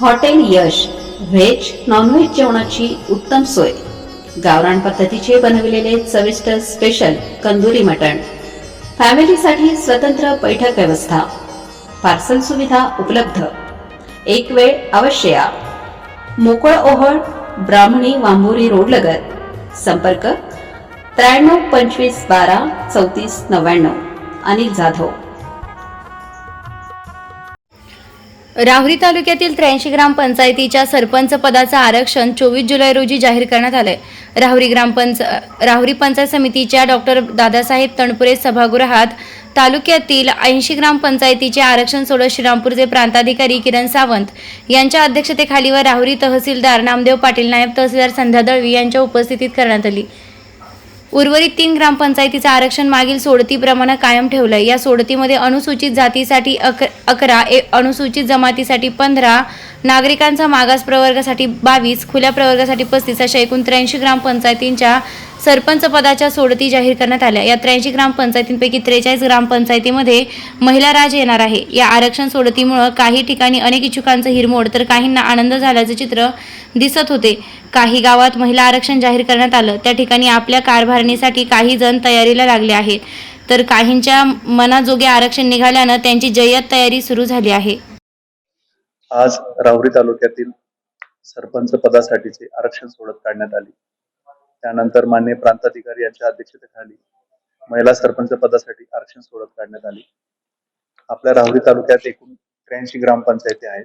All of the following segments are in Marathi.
हॉटेल यश व्हेज नॉनव्हेज जेवणाची उत्तम सोय. गावरान पद्धतीचे बनविलेले चविष्ट स्पेशल कंदुरी मटण. फॅमिलीसाठी स्वतंत्र बैठक व्यवस्था. पार्सल सुविधा उपलब्ध. एक वेळ अवश्य या. मोकळ ओहळ ब्राह्मणी वांबोरी रोड लगत. संपर्क त्र्याण्णव पंचवीस बारा चौतीस नव्याण्णव. अनिल जाधव. राहुरी तालुक्यातील त्र्याऐंशी ग्रामपंचायतीच्या सरपंच पदाचं आरक्षण चोवीस जुलै रोजी जाहीर करण्यात आलंय. राहुरी ग्रामपंच राहुरी पंचायत समितीच्या डॉक्टर दादासाहेब तणपुरे सभागृहात तालुक्यातील ऐंशी ग्रामपंचायतीचे आरक्षण सोडत श्रीरामपूरचे प्रांताधिकारी किरण सावंत यांच्या अध्यक्षतेखाली व राहुरी तहसीलदार नामदेव पाटील नायब तहसीलदार संध्या दळवी यांच्या उपस्थितीत करण्यात आली. उर्वरित तीन ग्रामपंचायतीचं आरक्षण मागील सोडतीप्रमाणे कायम ठेवलंय. या सोडतीमध्ये अनुसूचित जातीसाठी अक अकरा ए अनुसूचित जमातीसाठी पंधरा नागरिकांचा मागास प्रवर्गासाठी बावीस खुल्या प्रवर्गासाठी पस्तीस अशा एकूण त्र्याऐंशी ग्रामपंचायतींच्या सरपंच पदाच्या सोडती जाहीर करण्यात आल्या. या त्र्याऐंशी ग्रामपंचायतींपैकी त्रेचाळीस ग्रामपंचायतीमध्ये महिला राज येणार आहे. या आरक्षण सोडतीमुळं काही ठिकाणी अनेक इच्छुकांचं हिरमोड तर काहींना आनंद झाल्याचं चित्र दिसत होते. काही गावात महिला आरक्षण जाहीर करण्यात आलं. त्या ठिकाणी आपल्या कारभारणीसाठी काही जण तयारीला लागले आहेत. तर काहींच्या मनाजोगे आरक्षण निघाल्यानं त्यांची जय्यत तयारी सुरू झाली आहे. आज राहुरी तालुक्यातील सरपंच पदासाठीचे आरक्षण सोडत काढण्यात आली. त्यानंतर मान्य प्रांताधिकारी यांच्या अध्यक्षतेखाली महिला सरपंच पदासाठी आरक्षण सोडत काढण्यात आली. आपल्या राहुरी तालुक्यात एकूण त्र्याऐंशी ग्रामपंचायती आहेत.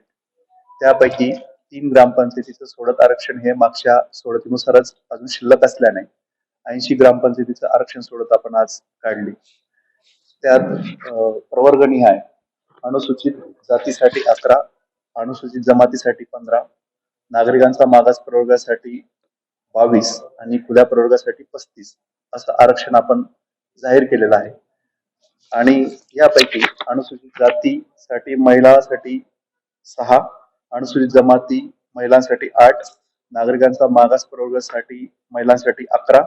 त्यापैकी तीन ग्रामपंचायतीचं सोडत आरक्षण हे मागच्या सोडतीनुसारच अजून शिल्लक असल्याने ऐंशी ग्रामपंचायतीचं आरक्षण सोडत आपण आज काढली. त्यात प्रवर्गणी प्रवर्गनिहाय अनुसूचित जातीसाठी अकरा अनुसूचित जमातीसाठी पंधरा नागरिकांचा मागास प्रवर्गासाठी बावीस आणि खुल्या प्रवर्गासाठी पस्तीस असं आरक्षण आपण जाहीर केलेलं आहे. आणि यापैकी अनुसूचित जातीसाठी महिलांसाठी सहा अनुसूचित जमाती महिलांसाठी आठ नागरिकांचा मागास प्रवर्गासाठी महिलांसाठी अकरा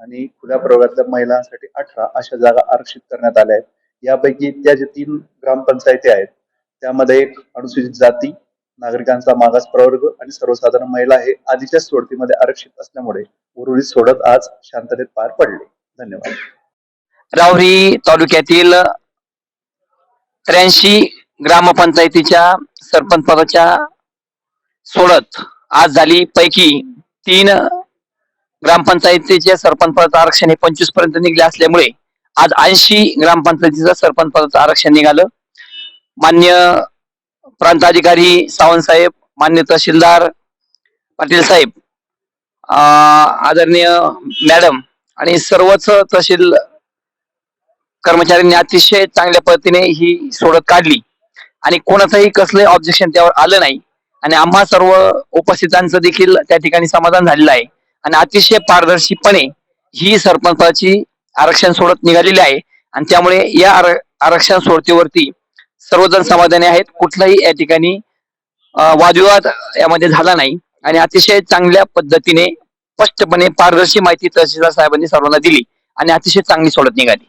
आणि खुल्या प्रवर्गातल्या महिलांसाठी अठरा अशा जागा आरक्षित करण्यात आल्या आहेत. यापैकी त्या ज्या तीन ग्रामपंचायती आहेत त्यामध्ये एक अनुसूचित जाती नागरिकांचा मागास प्रवर्ग आणि सर्वसाधारण महिला हे आधीच्या सोडतीमध्ये आरक्षित असल्यामुळे उर्वरित सोडत आज शांततेत पार पडले. धन्यवाद. राहुरी तालुक्यातील त्र्याऐंशी ग्रामपंचायतीच्या सरपंच पदाच्या सोडत आज झाली पैकी तीन ग्रामपंचायतीच्या सरपंच पदाचं आरक्षण हे पंचवीसपर्यंत निघले असल्यामुळे आज ऐंशी ग्रामपंचायतीचं सरपंच पदाचं आरक्षण निघालं. मान्य प्रांताधिकारी सावंत साहेब मान्य तहसीलदार पाटील साहेब अं, आदरणीय मॅडम आणि सर्वच तहसील कर्मचाऱ्यांनी अतिशय चांगल्या पद्धतीने ही सोडत काढली. आणि कोणाचंही कसलंही ऑब्जेक्शन त्यावर आलं नाही. आणि आम्हा सर्व उपस्थितांचं देखील त्या ठिकाणी समाधान झालेलं आहे. आणि अतिशय पारदर्शीपणे ही सरपंचाची आरक्षण सोडत निघालेली आहे. आणि त्यामुळे या आर- आरक्षण सोडतीवरती सर्वजण समाधानी आहेत. कुठलाही या ठिकाणी वादविवाद यामध्ये झाला नाही. आणि अतिशय चांगल्या पद्धतीने स्पष्टपणे पारदर्शी माहिती तहसीलदार साहेबांनी सर्वांना दिली. आणि अतिशय चांगली सोडत निघाली.